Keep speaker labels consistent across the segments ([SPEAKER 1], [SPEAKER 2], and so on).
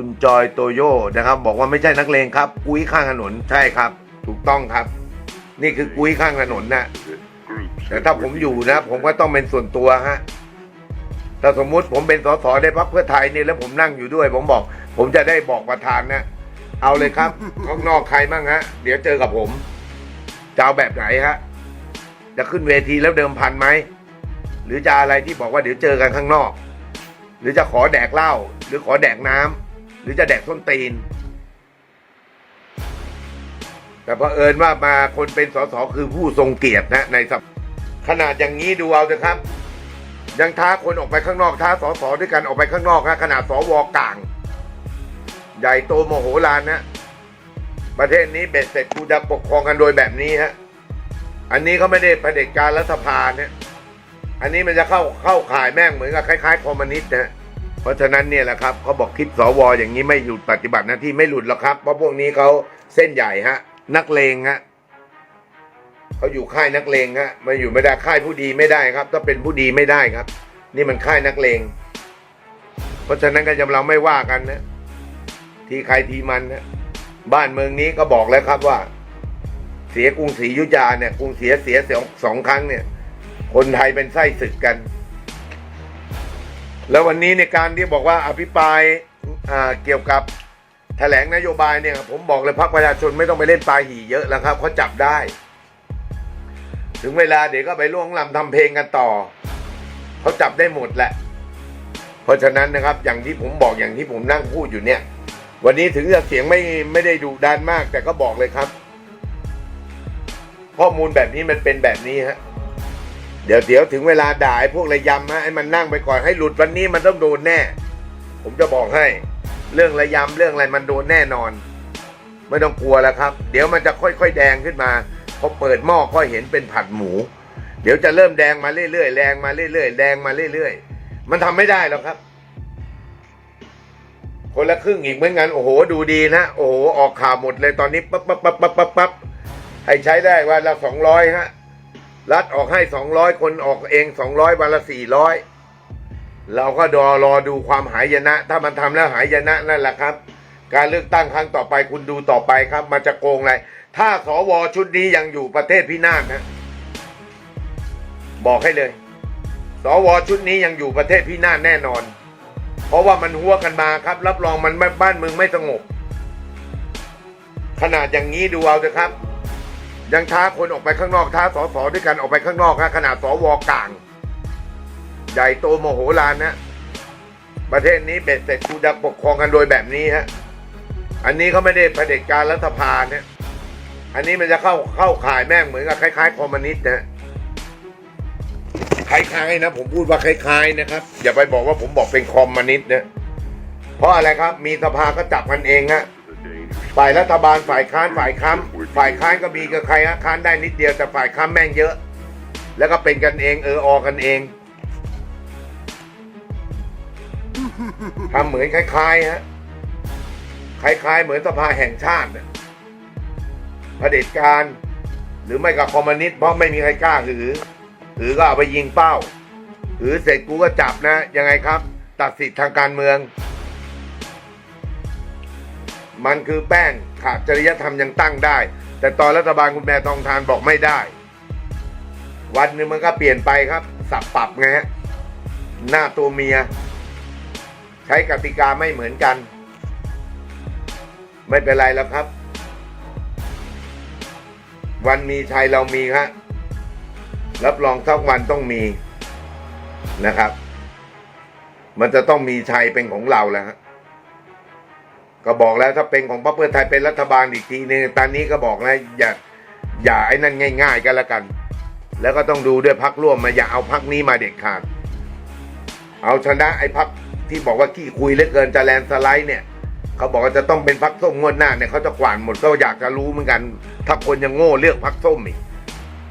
[SPEAKER 1] คุณจอยโตโยนะครับ บอกว่าไม่ใช่นักเลงครับ กุ้ยข้างถนนใช่ครับ ถูกต้องครับ นี่คือกุ้ยข้างถนนนะแต่ถ้าผมอยู่นะ ผมก็ต้องเป็นส่วนตัวฮะถ้าสมมุติผมเป็นสสได้พักเพื่อไทยนี่แล้วผมนั่งอยู่ด้วย ผมบอก ผมจะได้บอกประธานนะเอาเลยครับข้างนอกใครบ้างฮะ เดี๋ยวเจอกับผมจะเอาแบบไหนฮะจะขึ้นเวทีแล้วเดิมพันไหมหรือจะอะไรที่บอกว่าเดี๋ยวเจอกันข้างนอก หรือจะขอแดกเหล้าหรือขอแดกน้ำ หรือจะแดกส้นตีน แต่พอเอิญว่ามาคนเป็นสสคือผู้ทรงเกียรตินะในสขนาดอย่างนี้ดูเอาเถอะครับ ยังท้าคนออกไปข้างนอก ท้าสสด้วยกันออกไปข้างนอกฮะขนาดสวกลาง ใหญ่โตโมโหลานนะประเทศนี้เบ็ดเสร็จกูจะปกครองกันโดยแบบนี้ฮะอันนี้เขาไม่ได้ประเด็จการรัฐสภาเนี่ยอันนี้มันจะเข้าเข้าข่ายแม่งเหมือนกับคล้ายๆคอมมิวนิสต์นะฮะ เพราะฉะนั้นเนี่ยแหละครับเขาบอกคลิปสวอย่างนี้ไม่หยุดปฏิบัติหน้าที่ไม่หลุดหรอกครับเพราะพวกนี้เขาเส้นใหญ่ฮะ นักเลงฮะเขาอยู่ค่ายนักเลงฮะมาอยู่ไม่ได้ค่ายผู้ดีไม่ได้ครับ ถ้าเป็นผู้ดีไม่ได้ครับ นี่มันค่ายนักเลง เพราะฉะนั้นก็จำเราไม่ว่ากันนะทีใครทีมันนะบ้านเมืองนี้ก็บอกแล้วครับว่า เสียกรุงศรีอยุธยาเนี่ยกรุงเสียเสียสองสองครั้งเนี่ย คนไทยเป็นไส้ศึกกัน แล้ววันนี้ในการที่บอกว่าอภิปรายเกี่ยวกับแถลงนโยบายเนี่ยผมบอกเลยพรรคประชาชนไม่ต้องไปเล่นปลาหี่เยอะแล้วครับเขาจับได้ ถึงเวลาเดี๋ยวก็ไปล่วงลำทำเพลงกันต่อเขาจับได้หมดแหละ เพราะฉะนั้นนะครับอย่างที่ผมบอกอย่างที่ผมนั่งพูดอยู่เนี่ย วันนี้ถึงจะเสียงไม่ไม่ได้ดุดันมาก แต่ก็บอกเลยครับ ข้อมูลแบบนี้มันเป็นแบบนี้ฮะ เดี๋ยวเดี๋ยวถึงเวลาด่าไอ้พวกระยำฮะให้มันนั่งไปก่อนให้หลุดวันนี้มันต้องโดนแน่ ผมจะบอกให้ เรื่องระยำเรื่องอะไรมันโดนแน่นอน ไม่ต้องกลัวแล้วครับ เดี๋ยวมันจะค่อยๆแดงขึ้นมาพอเปิดหม้อก็เห็นเป็นผัดหมู เดี๋ยวจะเริ่มแดงมาเรื่อยๆแดงมาเรื่อยๆแดงมาเรื่อยๆ มันทำไม่ได้หรอกครับ คนละครึ่งอีกเหมือนกันโอ้โหดูดีนะ โอ้โหออกข่าวหมดเลยตอนนี้ปั๊บปั๊บปั๊บปั๊บปั๊บปั๊บให้ใช้ได้วันละสองร้อยฮะ รัฐออกให้สองร้อยคนออกเองสองร้อยวันละสี่ร้อยเราก็รอรอดูความหายนะ ถ้ามันทำแล้วหายนะนั่นแหละครับ การเลือกตั้งครั้งต่อไปคุณดูต่อไปครับ มันจะโกงอะไร ถ้าสวชุดนี้ยังอยู่ประเทศพินาศนะ บอกให้เลย สวชุดนี้ยังอยู่ประเทศพินาศแน่นอน เพราะว่ามันหัวกันมาครับ รับรองมันไม่บ้านเมืองไม่สงบ ขนาดอย่างนี้ดูเอาเถอะครับ ยังท้าคนออกไปข้างนอกท้าสสด้วยกันออกไปข้างนอกฮะขนาดสวกลาง ใหญ่โตโมโหลานนะประเทศนี้เบ็ดเสร็จกูจะปกครองกันโดยแบบนี้ฮะอันนี้เขาไม่ได้เผด็จการรัฐสภาเนี่ยอันนี้มันจะเข้าเข้าข่ายแม่งเหมือนกับคล้ายๆคอมมิวนิสต์นะคล้ายๆนะ ผมพูดว่าคล้ายๆนะครับ อย่าไปบอกว่าผมบอกเป็นคอมมิวนิสต์นะเพราะอะไรครับ มีสภาก็จับกันเองฮะ ฝ่ายรัฐบาลฝ่ายค้านฝ่ายค้ำฝ่ายค้านก็มีกับใครฮะค้านได้นิดเดียวแต่ฝ่ายค้ำแม่งเยอะ แล้วก็เป็นกันเองเออออกันเองทำเหมือนคล้ายๆฮะคล้ายๆ เหมือนสภาแห่งชาติน่ะเผด็จการ หรือไม่กับคอมมิวนิสต์เพราะไม่มีใครกล้าหือหือก็เอาไปยิงเป้าหือเสร็จกูก็จับนะ ยังไงครับ ตัดสิทธิ์ทางการเมือง มันคือแป้งขาดจริยธรรมยังตั้งได้ แต่ตอนรัฐบาลคุณแม่ทองทานบอกไม่ได้ วันหนึ่งมันก็เปลี่ยนไปครับ สับปรับไงฮะหน้าตัวเมีย ใช้กติกาไม่เหมือนกัน ไม่เป็นไรแล้วครับ วันมีชัยเรามีฮะรับรองสักวันต้องมีนะครับ มันจะต้องมีชัยเป็นของเราแล้วฮะ ก็บอกแล้วถ้าเป็นของพรรคเพื่อไทยเป็นรัฐบาลอีกทีนึงตอนนี้ก็บอกแล้วอย่าอย่าไอ้นั่นง่าย ๆกันละกัน แล้วก็ต้องดูด้วยพักร่วมมาอย่าเอาพักนี้มาเด็ดขาด เอาชนะไอ้พักที่บอกว่าขี้คุยเหลือเกินจะแลนสไลด์เนี่ยเขาบอกว่าจะต้องเป็นพักส้มงวดหน้าเนี่ยเขาจะกวาดหมดก็อยากจะรู้เหมือนกัน ถ้าคนยังโง่เลือกพักส้มอีก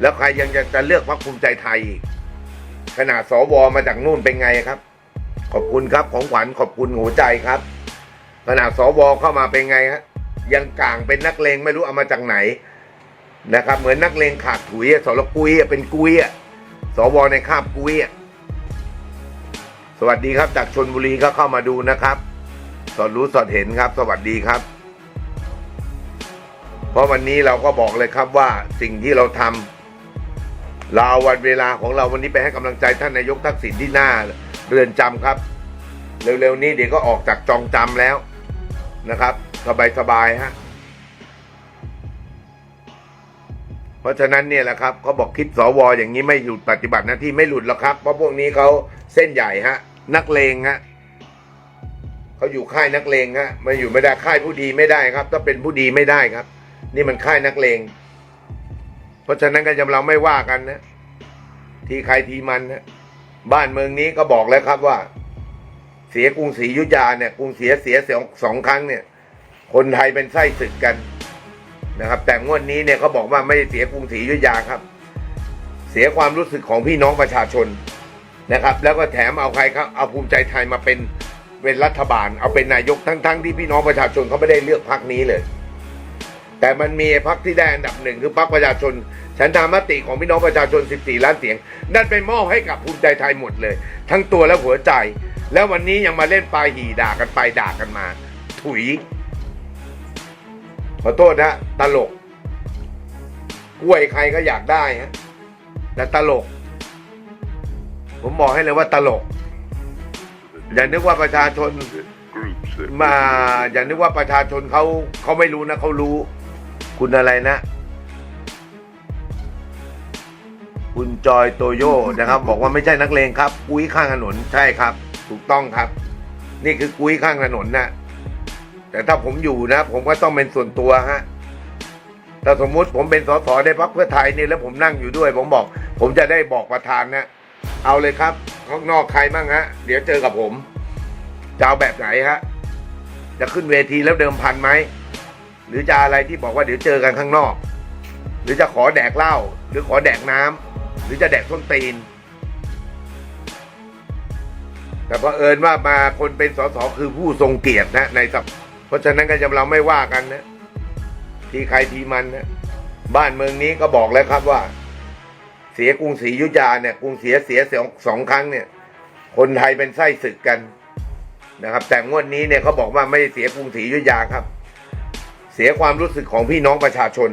[SPEAKER 1] แล้วใครยังจะจะเลือกพักภูมิใจไทยอีกขนาดสวมาจากนู่นเป็นไงครับ ขอบคุณครับของขวัญขอบคุณหัวใจครับ ขนาดสวเข้ามาเป็นไงฮะยังกลางเป็นนักเลงไม่รู้เอามาจากไหนนะครับ เหมือนนักเลงขาดถุยสรกุยเป็นกุยอะสวในคาบกุยสวัสดีครับ จากชนบุรีก็เข้ามาดูนะครับ สอดรู้สอดเห็นครับ สวัสดีครับ เพราะวันนี้เราก็บอกเลยครับว่าสิ่งที่เราทำเราเอาวันเวลาของเราวันนี้ไปให้กำลังใจท่านนายกทักษิณที่หน้าเรือนจำครับ เร็วๆนี้เดี๋ยวก็ออกจากจองจำแล้ว นะครับ สบายๆฮะเพราะฉะนั้นเนี่ยแหละครับเขาบอกคลิปสวอย่างนี้ไม่หยุดปฏิบัติหน้าที่ไม่หลุดหรอกครับ เพราะพวกนี้เขาเส้นใหญ่ฮะ นักเลงฮะเขาอยู่ค่ายนักเลงฮะมาอยู่ไม่ได้ค่ายผู้ดีไม่ได้ครับ ถ้าเป็นผู้ดีไม่ได้ครับ นี่มันค่ายนักเลง เพราะฉะนั้นก็ยำเราไม่ว่ากันนะ ทีใครทีมันนะบ้านเมืองนี้ก็บอกแล้วครับว่า เสียกรุงศรีอยุธยาเนี่ยกรุงเสียเสียสองสองครั้งเนี่ย คนไทยเป็นไส้ศึกกันนะครับ แต่งวดนี้เนี่ยเขาบอกว่าไม่ได้เสียกรุงศรีอยุธยาครับ เสียความรู้สึกของพี่น้องประชาชนนะครับ แล้วก็แถมเอาใครครับเอาภูมิใจไทยมาเป็นเป็นรัฐบาล เอาเป็นนายกทั้งๆที่พี่น้องประชาชนเขาไม่ได้เลือกพรรคนี้เลย แต่มันมีพรรคที่ได้อันดับหนึ่งคือพรรคประชาชน ฉันทามติของพี่น้องประชาชน 14 ล้านเสียง นั่นไปมอบให้กับภูมิใจไทยหมดเลย ทั้งตัวและหัวใจ แล้ววันนี้ยังมาเล่นปลาหีด่ากันไปด่ากันมา ถุย ขอโทษนะ ตลกกล้วยใครก็อยากได้ฮะแต่ตลก ผมบอกให้เลยว่าตลก อย่านึกว่าประชาชนมาอย่านึกว่าประชาชนเขาเขาไม่รู้นะเขารู้ คุณอะไรนะ คุณจอยโตโยนะครับ บอกว่าไม่ใช่นักเลงครับ กุ้ยข้างถนนใช่ครับ ถูกต้องครับ นี่คือกุ้ยข้างถนนนะแต่ถ้าผมอยู่นะ ผมก็ต้องเป็นส่วนตัวฮะแต่สมมุติผมเป็นสสในพรรคเพื่อไทยนี่แล้วผมนั่งอยู่ด้วย ผมบอก ผมจะได้บอกประธานนะเอาเลยครับข้างนอกใครบ้างฮะ เดี๋ยวเจอกับผมจะเอาแบบไหนฮะ จะขึ้นเวทีแล้วเดิมพันไหม หรือจะอะไรที่บอกว่าเดี๋ยวเจอกันข้างนอก หรือจะขอแดกเหล้าหรือขอแดกน้ำหรือจะแดกส้นตีน แต่พอเอิญว่ามาคนเป็นสสคือผู้ทรงเกียรตินะในสภาเพราะฉะนั้นก็จะเราไม่ว่ากันนะทีใครทีมันนะบ้านเมืองนี้ก็บอกแล้วครับว่า เสียกรุงศรีอยุธยาเนี่ยกรุงเสียเสียสองสองครั้งเนี่ย คนไทยเป็นไส้ศึกกันนะครับ แต่งวดนี้เนี่ยเขาบอกว่าไม่เสียกรุงศรีอยุธยาครับ เสียความรู้สึกของพี่น้องประชาชน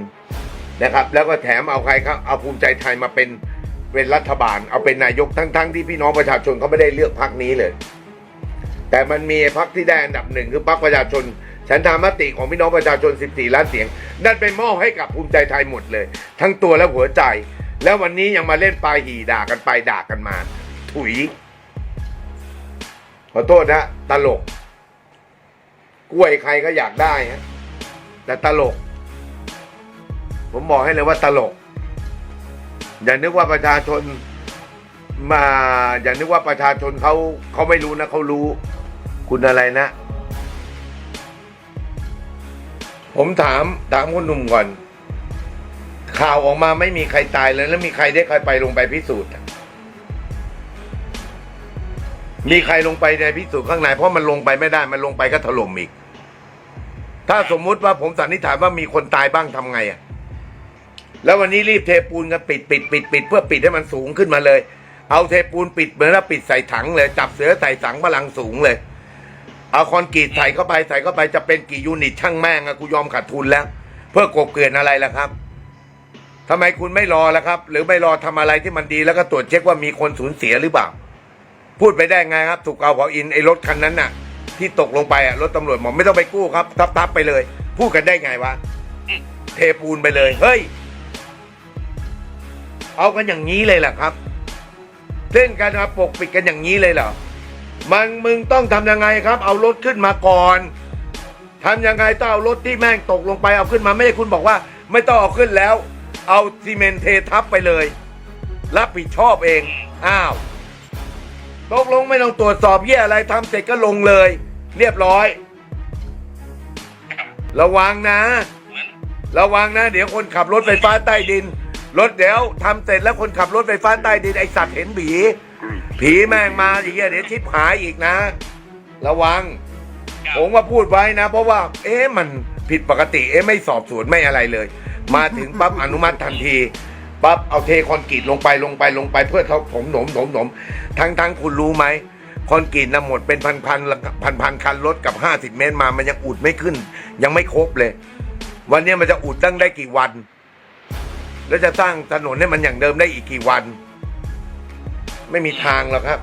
[SPEAKER 1] นะครับ แล้วก็แถมเอาใครครับเอาภูมิใจไทยมาเป็นเป็นรัฐบาล เอาเป็นนายกทั้งๆที่พี่น้องประชาชนเขาไม่ได้เลือกพรรคนี้เลย แต่มันมีพรรคที่ได้อันดับหนึ่งคือพรรคประชาชนฉันทามติของพี่น้องประชาชน 14 ล้านเสียง นั่นเป็นมอบให้กับภูมิใจไทยหมดเลย ทั้งตัวและหัวใจ แล้ววันนี้ยังมาเล่นปลาหีด่ากันไปด่ากันมา ถุย ขอโทษนะตลก กล้วยใครก็อยากได้ฮะ แต่ตลก ผมบอกให้เลยว่าตลก อย่านึกว่าประชาชนมาอย่านึกว่าประชาชนเขาเขาไม่รู้นะเขารู้ คุณอะไรนะ ผมถามถามคุณหนุ่มก่อน ข่าวออกมาไม่มีใครตายเลย แล้วมีใครได้ใครไปลงไปพิสูจน์มีใครลงไปในพิสูจน์ข้างในเพราะมันลงไปไม่ได้ มันลงไปก็ถล่มอีก ถ้าสมมุติว่าผมสันนิษฐานว่ามีคนตายบ้างทำไงอะแล้ววันนี้รีบเทปูนกันปิดปิดปิดปิดเพื่อปิดให้มันสูงขึ้นมาเลย เอาเทปูนปิดเหมือนว่าปิดใส่ถังเลย จับเสือใส่ถังพลังสูงเลย เอาคอนกรีตใส่เข้าไปใส่เข้าไปจะเป็นกี่ยูนิตช่างแม่งอะกูยอมขาดทุนแล้ว เพื่อกบเกลื่อนอะไรล่ะครับทำไมคุณไม่รอล่ะครับ หรือไม่รอทำอะไรที่มันดีแล้วก็ตรวจเช็คว่ามีคนสูญเสียหรือเปล่า พูดไปได้ไงครับ ถูกเอาเผาอินไอ้รถคันนั้นน่ะ ที่ตกลงไปอะรถตำรวจบอกไม่ต้องไปกู้ครับทับทับไปเลย พูดกันได้ไงวะเทปูนไปเลย เฮ้ย เอากันอย่างนี้เลยแหละครับเล่นกันมาปกปิดกันอย่างนี้เลยเหรอมันมึงต้องทำยังไงครับ เอารถขึ้นมาก่อนทำยังไงต้องเอารถที่แม่งตกลงไปเอาขึ้นมาไม่ได้คุณบอกว่า ไม่ต้องเอาขึ้นแล้ว เอาซีเมนเททับไปเลย รับผิดชอบเอง อ้าว ตกลงไม่ต้องตรวจสอบเยี่ยอะไรทำเสร็จก็ลงเลย เรียบร้อย ระวังนะระวังนะ เดี๋ยวคนขับรถไฟฟ้าใต้ดิน รถเดี๋ยวทำเสร็จแล้วคนขับรถไฟฟ้าใต้ดินไอสัตว์เห็นผี
[SPEAKER 2] groups
[SPEAKER 1] ผีแม่งมาอีกอะเดี๋ยวชิบหายอีกนะ ระวังผมว่าพูดไว้นะ เพราะว่า เอ๊ะมันผิดปกติ เอ๊ะไม่สอบสวนไม่อะไรเลย มาถึงปั๊บอนุมัติทันทีปั๊บเอาเทคอนกรีตลงไปลงไปลงไปเพื่อเขาผมหนมหนมหนมทั้งทั้งคุณรู้ไหม คอนกรีตนะหมดเป็นพันพันพันพันๆคันรถกับห้าสิบเมตรมา มันยังอุดไม่ขึ้น ยังไม่ครบเลย วันนี้มันจะอุดตั้งได้กี่วัน แล้วจะสร้างถนนให้มันอย่างเดิมได้อีกกี่วัน ไม่มีทางหรอกครับ